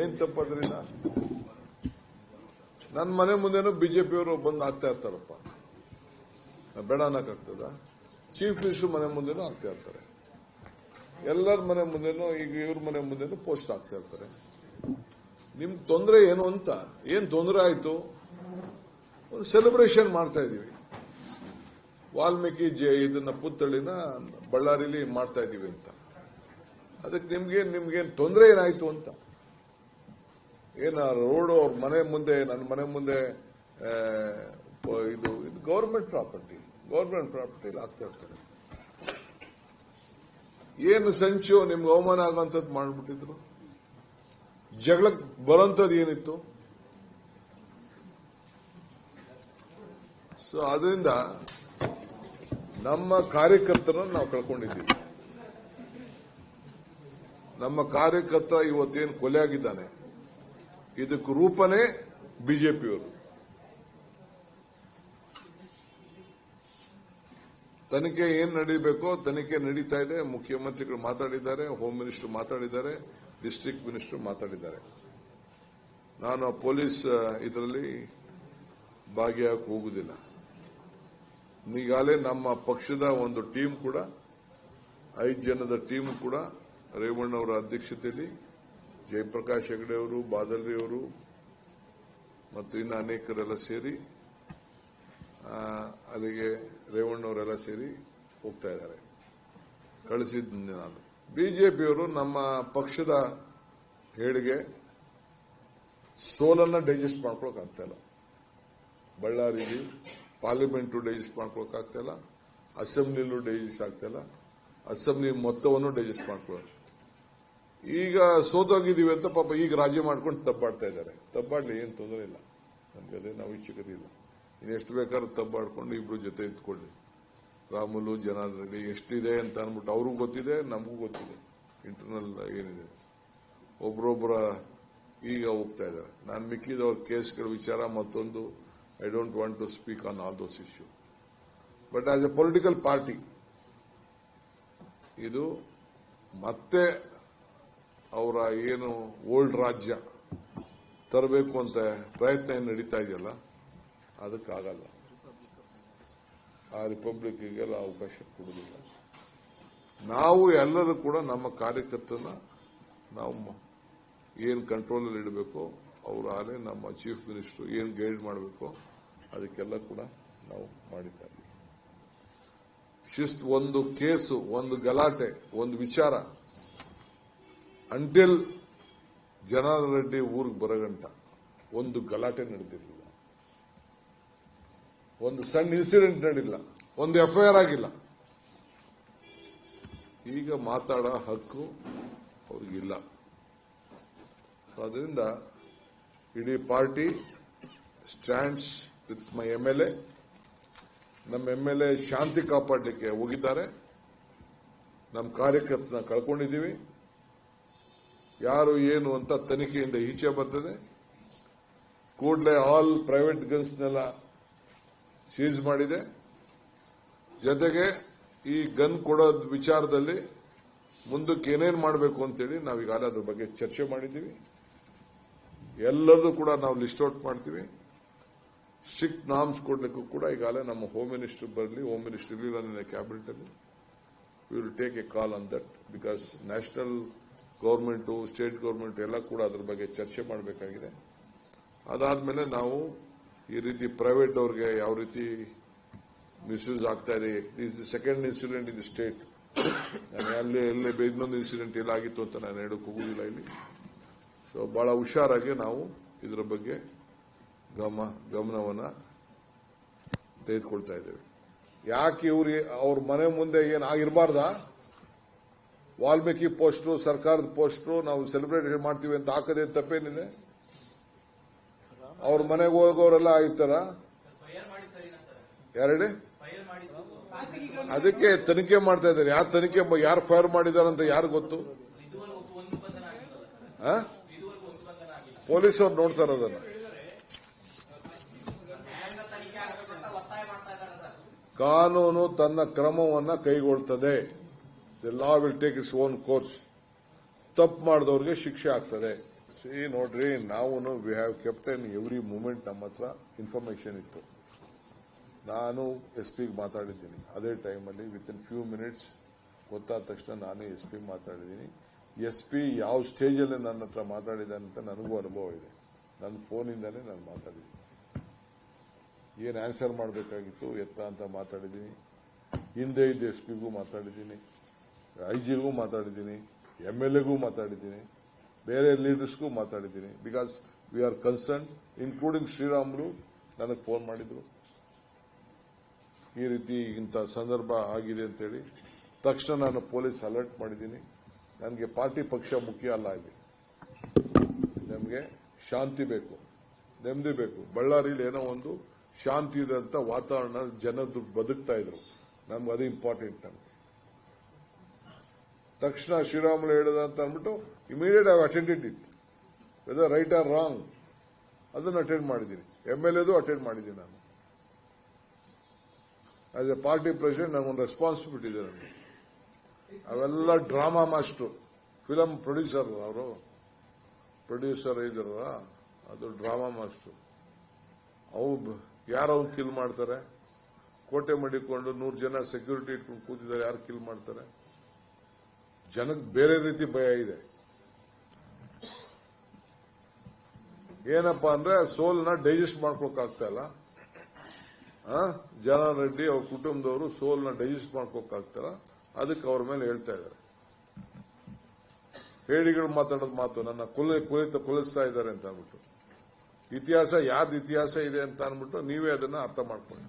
ಏನ್ ತಪ್ಪದ್ರಿಂದ ನನ್ನ ಮನೆ ಮುಂದೆನೂ ಬಿಜೆಪಿಯವರು ಬಂದು ಆಗ್ತಾ ಇರ್ತಾರಪ್ಪ. ಬೇಡ ಅನ್ನಕ್ಕಾಗ್ತದ ಚೀಫ್ ಮಿನಿಸ್ಟರ್ ಮನೆ ಮುಂದೆನೂ ಆಗ್ತಾ ಇರ್ತಾರೆ. ಎಲ್ಲರ ಮನೆ ಮುಂದೆನೂ, ಈಗ ಇವ್ರ ಮನೆ ಮುಂದೆನೂ ಪೋಸ್ಟ್ ಆಗ್ತಾ ಇರ್ತಾರೆ. ನಿಮ್ ತೊಂದರೆ ಏನು ಅಂತ, ಏನ್ ತೊಂದರೆ ಆಯ್ತು? ಒಂದು ಸೆಲೆಬ್ರೇಷನ್ ಮಾಡ್ತಾ ಇದೀವಿ. ವಾಲ್ಮೀಕಿ ಇದನ್ನ ಪುತ್ಥಳಿನ ಬಳ್ಳಾರಿಲಿ ಮಾಡ್ತಾ ಇದೀವಿ ಅಂತ. ಅದಕ್ಕೆ ನಿಮ್ಗೆ ನಿಮ್ಗೇನು ತೊಂದರೆ ಏನಾಯ್ತು ಅಂತ? ಏನ ರೋಡ್ ಅವ್ರ ಮನೆ ಮುಂದೆ ನನ್ನ ಮನೆ ಮುಂದೆ ಇದು ಇದು ಗೌರ್ಮೆಂಟ್ ಪ್ರಾಪರ್ಟಿ ಗೌರ್ಮೆಂಟ್ ಪ್ರಾಪರ್ಟಿಲಿ ಆಗ್ತಾ ಇರ್ತಾರೆ. ಏನು ಸಂಚು ನಿಮ್ಗೆ ಅವಮಾನ ಆಗುವಂಥದ್ದು ಮಾಡ್ಬಿಟ್ಟಿದ್ರು? ಜಗಳಕ್ಕೆ ಬರೋಂಥದ್ದು ಏನಿತ್ತು? ಸೊ ಅದರಿಂದ ನಮ್ಮ ಕಾರ್ಯಕರ್ತರನ್ನು ನಾವು ಕಳ್ಕೊಂಡಿದ್ದೀವಿ. ನಮ್ಮ ಕಾರ್ಯಕರ್ತ ಇವತ್ತೇನು ಕೊಲೆ ಆಗಿದ್ದಾನೆ? ಇದಕ್ಕೆ ರೂಪನೇ ಬಿಜೆಪಿಯವರು. ತನಿಖೆ ಏನ್ ನಡೀಬೇಕೋ ತನಿಖೆ ನಡೀತಾ ಇದೆ. ಮುಖ್ಯಮಂತ್ರಿಗಳು ಮಾತಾಡಿದ್ದಾರೆ ಹೋಮ್ ಮಿನಿಸ್ಟರ್ ಮಾತಾಡಿದ್ದಾರೆ ಡಿಸ್ಟ್ರಿಕ್ಟ್ ಮಿನಿಸ್ಟರ್ ಮಾತಾಡಿದ್ದಾರೆ. ನಾನು ಪೊಲೀಸ್ ಇದರಲ್ಲಿ ಭಾಗಿಯಾಗಕ್ಕೆ ಹೋಗುವುದಿಲ್ಲ ಈಗಾಗಲೇ ನಮ್ಮ ಪಕ್ಷದ ಒಂದು ಟೀಮ್ ಕೂಡ, ಐದು ಜನದ ಟೀಮ್ ಕೂಡ ರೇವಣ್ಣ ಅವರ ಅಧ್ಯಕ್ಷತೆಯಲ್ಲಿ ಜಯಪ್ರಕಾಶ್ ಹೆಗಡೆ ಅವರು, ಬಾದಲ್ರಿ ಅವರು, ಮತ್ತು ಇನ್ನು ಅನೇಕರೆಲ್ಲ ಸೇರಿ ಅಲ್ಲಿಗೆ ರೇವಣ್ಣವರೆಲ್ಲ ಸೇರಿ ಹೋಗ್ತಾ ಇದ್ದಾರೆ. ಕಳಿಸಿದ್ದೆ ನಾನು. ಬಿಜೆಪಿಯವರು ನಮ್ಮ ಪಕ್ಷದ ಹೇಳಿಗೆ ಸೋಲನ್ನ ಡೈಜೆಸ್ಟ್ ಮಾಡ್ಕೊಳಕ್ ಆಗ್ತಾ ಇಲ್ಲ. ಬಳ್ಳಾರಿಲಿ ಪಾರ್ಲಿಮೆಂಟು ಡೈಜೆಸ್ಟ್ ಮಾಡ್ಕೊಳಕ್ ಆಗ್ತಾ ಇಲ್ಲ. ಅಸೆಂಬ್ಲಿಲೂ ಡೈಜೆಸ್ಟ್ ಆಗ್ತಾ ಇಲ್ಲ. ಅಸೆಂಬ್ಲಿ ಮೊತ್ತವನ್ನು ಡೈಜೆಸ್ಟ್ ಮಾಡ್ಕೊಳ್ಳೋದು ಈಗ ಸೋತೋಗಿದ್ದೀವಿ ಅಂತ ಪಾಪ ಈಗ ರಾಜಿ ಮಾಡ್ಕೊಂಡು ತಬ್ಬಾಡ್ತಾ ಇದ್ದಾರೆ. ತಬ್ಬಾಡ್ಲಿ ಏನು ತೊಂದರೆ ಇಲ್ಲ. ನಮ್ಗೆ ಅದೇ ನಾವು ಇಚ್ಛಕತೆ ಇಲ್ಲ ಇನ್ನೆಷ್ಟು ಬೇಕಾದ್ರೂ ತಬ್ಬಾಡ್ಕೊಂಡು ಇಬ್ರು ಜೊತೆ ಇದ್ಕೊಳ್ಳಿ ರಾಮುಲು ಜನಾರ್ದನ್ ಎಷ್ಟಿದೆ ಅಂತ ಅಂದ್ಬಿಟ್ಟು ಅವ್ರಿಗೂ ಗೊತ್ತಿದೆ, ನಮಗೂ ಗೊತ್ತಿದೆ. ಇಂಟರ್ನಲ್ ಏನಿದೆ. ಒಬ್ರೊಬ್ಬರ ಈಗ ಹೋಗ್ತಾ ಇದ್ದಾರೆ. ನಾನು ಮಿಕ್ಕಿದವ್ರ ಕೇಸ್ಗಳ ವಿಚಾರ ಮತ್ತೊಂದು I don't want to speak on all those issue but as a political party ಇದು ಮತ್ತೆ ಅವರ ಏನು ಓಲ್ಡ್ ರಾಜ್ಯ ತರಬೇಕು ಅಂತ ಪ್ರಯತ್ನ ಏನು ನಡೀತಾ ಇದೆಯಲ್ಲ, ಅದಕ್ಕಾಗಲ್ಲ. ಆ ರಿಪಬ್ಲಿಕ್ಗೆಲ್ಲ ಅವಕಾಶ ಕೊಡುವುದಿಲ್ಲ. ನಾವು ಎಲ್ಲರೂ ಕೂಡ ನಮ್ಮ ಕಾರ್ಯಕರ್ತನ ನಾವು ಏನು ಏನ್ ಕಂಟ್ರೋಲ್ ಅಲ್ಲಿ ಇಡಬೇಕು, ಅವರು ಆಲೆ ನಮ್ಮ ಚೀಫ್ ಮಿನಿಸ್ಟರ್ ಏನು ಗೈಡ್ ಮಾಡಬೇಕು, ಅದಕ್ಕೆಲ್ಲ ಕೂಡ ನಾವು ಮಾಡಿದ್ದಾರೆ. ಶಿಸ್ತು, ಒಂದು ಕೇಸು, ಒಂದು ಗಲಾಟೆ, ಒಂದು ವಿಚಾರ. ಅಂಟಿಲ್ ಜನಾರ್ದನ ರೆಡ್ಡಿ ಊರಿಗೆ ಬರಗಂಟ ಒಂದು ಗಲಾಟೆ ನಡೆದಿರಲಿಲ್ಲ. ಒಂದು ಸಣ್ಣ ಇನ್ಸಿಡೆಂಟ್ ನಡಿಲ್ಲ ಒಂದು ಎಫ್ಐಆರ್ ಆಗಿಲ್ಲ. ಈಗ ಮಾತಾಡೋ ಹಕ್ಕು ಅವ್ರಿಗಿಲ್ಲ. ಅದರಿಂದ ಇಡೀ party stands with my M L A ನಮ್ಮ ಎಂ ಎಲ್ ಎ ಶಾಂತಿ ಕಾಪಾಡಲಿಕ್ಕೆ ಹೋಗಿದ್ದಾರೆ. ನಮ್ಮ ಕಾರ್ಯಕರ್ತನ ಕಳ್ಕೊಂಡಿದ್ದೀವಿ. ಯಾರು ಏನು ಅಂತ ತನಿಖೆಯಿಂದ ಈಚೆ ಬರ್ತದೆ. ಕೂಡಲೇ ಆಲ್ ಪ್ರೈವೇಟ್ ಗನ್ಸ್ನೆಲ್ಲ ಸೀಸ್ ಮಾಡಿದೆ. ಜೊತೆಗೆ ಈ ಗನ್ ಕೊಡೋದ್ ವಿಚಾರದಲ್ಲಿ ಮುಂದಕ್ಕೆ ಏನೇನು ಮಾಡಬೇಕು ಅಂತೇಳಿ ನಾವು ಈಗಾಗಲೇ ಅದ್ರ ಬಗ್ಗೆ ಚರ್ಚೆ ಮಾಡಿದ್ದೀವಿ. ಎಲ್ಲರದು ಕೂಡ ನಾವು ಲಿಸ್ಟ್ ಔಟ್ ಮಾಡ್ತೀವಿ. ಸ್ಟ್ರಿಕ್ಟ್ ನಾಮ್ಸ್ ಕೊಡಲಿಕ್ಕೂ ಕೂಡ ಈಗಾಗಲೇ ನಮ್ಮ ಹೋಮ್ ಮಿನಿಸ್ಟರ್ ಬರಲಿ ಹೋಮ್ ಮಿನಿಸ್ಟರ್ ಇರಲಿಲ್ಲ ನನ್ನ ಕ್ಯಾಬಿನೆಟ್ ಅಲ್ಲಿ. Will take a call on that because national government, state government ಎಲ್ಲ ಕೂಡ ಅದ್ರ ಬಗ್ಗೆ ಚರ್ಚೆ ಮಾಡಬೇಕಾಗಿದೆ. ಅದಾದ್ಮೇಲೆ ನಾವು ಈ ರೀತಿ ಪ್ರೈವೇಟ್ ಅವ್ರಿಗೆ ಯಾವ ರೀತಿ ಮಿಸ್ಯೂಸ್ ಆಗ್ತಾ ಇದೆ the second incident in state ಅಲ್ಲಿ ಎಲ್ಲೇ ಇನ್ನೊಂದು ಇನ್ಸಿಡೆಂಟ್ ಎಲ್ಲಾಗಿತ್ತು ಅಂತ ನಾನು ಹೇಳಕ್ ಹೋಗುದಿಲ್ಲ ಇಲ್ಲಿ. ಸೊ ಬಹಳ ಹುಷಾರಾಗಿ ನಾವು ಇದರ ಬಗ್ಗೆ ಗಮ, ಗಮನವನ್ನ ತೆಗೆದುಕೊಳ್ತಾ ಇದ್ದೇವೆ. ಯಾಕೆ ಇವ್ರಿಗೆ, ಅವ್ರ ಮನೆ ಮುಂದೆ ಏನ್ ಆಗಿರಬಾರ್ದ? ವಾಲ್ಮೀಕಿ ಪೋಸ್ಟ್ರು, ಸರ್ಕಾರದ ಪೋಸ್ಟ್ರು, ನಾವು ಸೆಲೆಬ್ರೇಟ್ ಮಾಡ್ತೀವಿ ಅಂತ ಹಾಕದೆ ತಪ್ಪೇನಿದೆ? ಅವ್ರ ಮನೆಗೆ ಹೋಗೋರೆಲ್ಲ ಆಯ್ತಾರ? ಮಾಡಿದ್ದು ಅದಕ್ಕೆ ತನಿಖೆ ಮಾಡ್ತಾ ಇದ್ದಾರೆ. ಯಾರು ತನಿಖೆ ಯಾರು ಫೈರ್ ಮಾಡಿದಾರಂತ ಯಾರು ಗೊತ್ತು? ಪೊಲೀಸರು ನೋಡ್ತಾರೆ ಅದನ್ನ ಅಂತ ಕಾನೂನು ತನ್ನ ಕ್ರಮವನ್ನ ಕೈಗೊಳ್ತದೆ. The law will take its own course ತಪ್ಪು ಮಾಡಿದವ್ರಿಗೆ ಶಿಕ್ಷೆ ಆಗ್ತದೆ. ಸಿ ನೋಡ್ರಿ ನಾವು we have kept on every moment ನಮ್ಮ ಹತ್ರ ಇನ್ಫಾರ್ಮೇಶನ್ ಇತ್ತು. ನಾನು ಎಸ್ ಪಿಗೆ ಮಾತಾಡಿದ್ದೀನಿ. ಅದೇ ಟೈಮಲ್ಲಿ ವಿತ್ ಇನ್ ಫ್ಯೂ ಮಿನಿಟ್ಸ್ ಗೊತ್ತಾದ ತಕ್ಷಣ ನಾನು ಎಸ್ ಪಿ ಮಾತಾಡಿದ್ದೀನಿ. ಎಸ್ ಪಿ ಯಾವ ಸ್ಟೇಜಲ್ಲಿ ನನ್ನ ಹತ್ರ ಮಾತಾಡಿದ್ದಾನೆ ಅಂತ ನನಗೂ ಅನುಭವ ಇದೆ. ನನ್ನ ಫೋನಿಂದಲೇ ನಾನು ಮಾತಾಡಿದ್ದೀನಿ. ಏನು ಆನ್ಸರ್ ಮಾಡಬೇಕಾಗಿತ್ತು? ಎತ್ತ ಅಂತ ಮಾತಾಡಿದ್ದೀನಿ. ಹಿಂದೆ ಇದ್ದ ಎಸ್ ಪಿಗೂ ಮಾತಾಡಿದ್ದೀನಿ. ಐ ಜಿಗೂ ಮಾತಾಡಿದ್ದೀನಿ ಎಂ ಎಲ್ ಎಗೂ ಮಾತಾಡಿದ್ದೀನಿ, ಬೇರೆ ಲೀಡರ್ಸ್ಗೂ ಮಾತಾಡಿದ್ದೀನಿ. Because we are concern including Sriramulu, ನನಗೆ ಫೋನ್ ಮಾಡಿದ್ರು. ಈ ರೀತಿ ಇಂಥ ಸಂದರ್ಭ ಆಗಿದೆ ಅಂತೇಳಿ. ತಕ್ಷಣ ನಾನು ಪೊಲೀಸ್ ಅಲರ್ಟ್ ಮಾಡಿದ್ದೀನಿ. ನನಗೆ ಪಾರ್ಟಿ ಪಕ್ಷ ಮುಖ್ಯ ಅಲ್ಲ ಇದೆ ನಮಗೆ ಶಾಂತಿ ಬೇಕು, ನೆಮ್ಮದಿ ಬೇಕು. ಬಳ್ಳಾರಿಲಿ ಏನೋ ಒಂದು ಶಾಂತಿ ಇದಂತ ವಾತಾವರಣ ಜನ ಬದುಕ್ತಾ ಇದ್ರು. ನಮ್ಗೆ ಅದು ಇಂಪಾರ್ಟೆಂಟ್ ನಮ್ಗೆ. ತಕ್ಷಣ ಶ್ರೀರಾಮುಲು ಹೇಳಿದ ಅಂತ ಅಂದ್ಬಿಟ್ಟು immediate I attended it whether right or wrong ಅದನ್ನು ಅಟೆಂಡ್ ಮಾಡಿದ್ದೀನಿ. ಎಂ ಎಲ್ ಎದು ಅಟೆಂಡ್ ಮಾಡಿದ್ದೀನಿ ನಾನು. ಆಸ್ ಎ ಪಾರ್ಟಿ ಪ್ರೆಸಿಡೆಂಟ್ ನನಗೊಂದು ರೆಸ್ಪಾನ್ಸಿಬಿಲಿಟಿ ಇದೆ ನನಗೆ. ಅವೆಲ್ಲ ಡ್ರಾಮಾ ಮಾಸ್ಟ್ರು ಫಿಲಂ ಪ್ರೊಡ್ಯೂಸರ್ ಅವರು. ಪ್ರೊಡ್ಯೂಸರ್ ಇದಾರಲ್ಲ ಅದು ಡ್ರಾಮಾ ಮಾಸ್ಟ್ರು ಅವು ಯಾರು ಕಿಲ್ ಮಾಡ್ತಾರೆ. ಕೋಟೆ ಮಡಿಕೊಂಡು ನೂರು ಜನ ಸೆಕ್ಯೂರಿಟಿ ಇಟ್ಕೊಂಡು ಕೂತಿದ್ದಾರೆ, ಯಾರು ಕಿಲ್ ಮಾಡ್ತಾರೆ? ಜನಕ್ಕೆ ಬೇರೆ ರೀತಿ ಭಯ ಇದೆ. ಏನಪ್ಪಾ ಅಂದ್ರೆ ಸೋಲ್ನ ಡೈಜೆಸ್ಟ್ ಮಾಡ್ಕೊಳಕ್ ಆಗ್ತಾ ಇಲ್ಲ? ಜನ ರೆಡ್ಡಿ ಅವ್ರ ಕುಟುಂಬದವರು ಸೋಲ್ನ ಡೈಜೆಸ್ಟ್ ಮಾಡ್ಕೊಳಕ್ ಆಗ್ತಾರ ಅದಕ್ಕೆ ಅವ್ರ ಮೇಲೆ ಹೇಳ್ತಾ ಇದ್ದಾರೆ. ಹೇಳಿಗಳು ಮಾತಾಡೋದು ಮಾತು ನನ್ನ ಕುಲ ಕುಲಿತ ಕುಲಿಸ್ತಾ ಇದ್ದಾರೆ ಅಂತ ಅಂದ್ಬಿಟ್ಟು. ಇತಿಹಾಸ ಯಾವ್ದು ಇತಿಹಾಸ ಇದೆ ಅಂತ ಅಂದ್ಬಿಟ್ಟು ನೀವೇ ಅದನ್ನ ಅರ್ಥ ಮಾಡ್ಕೊಳ್ಳಿ.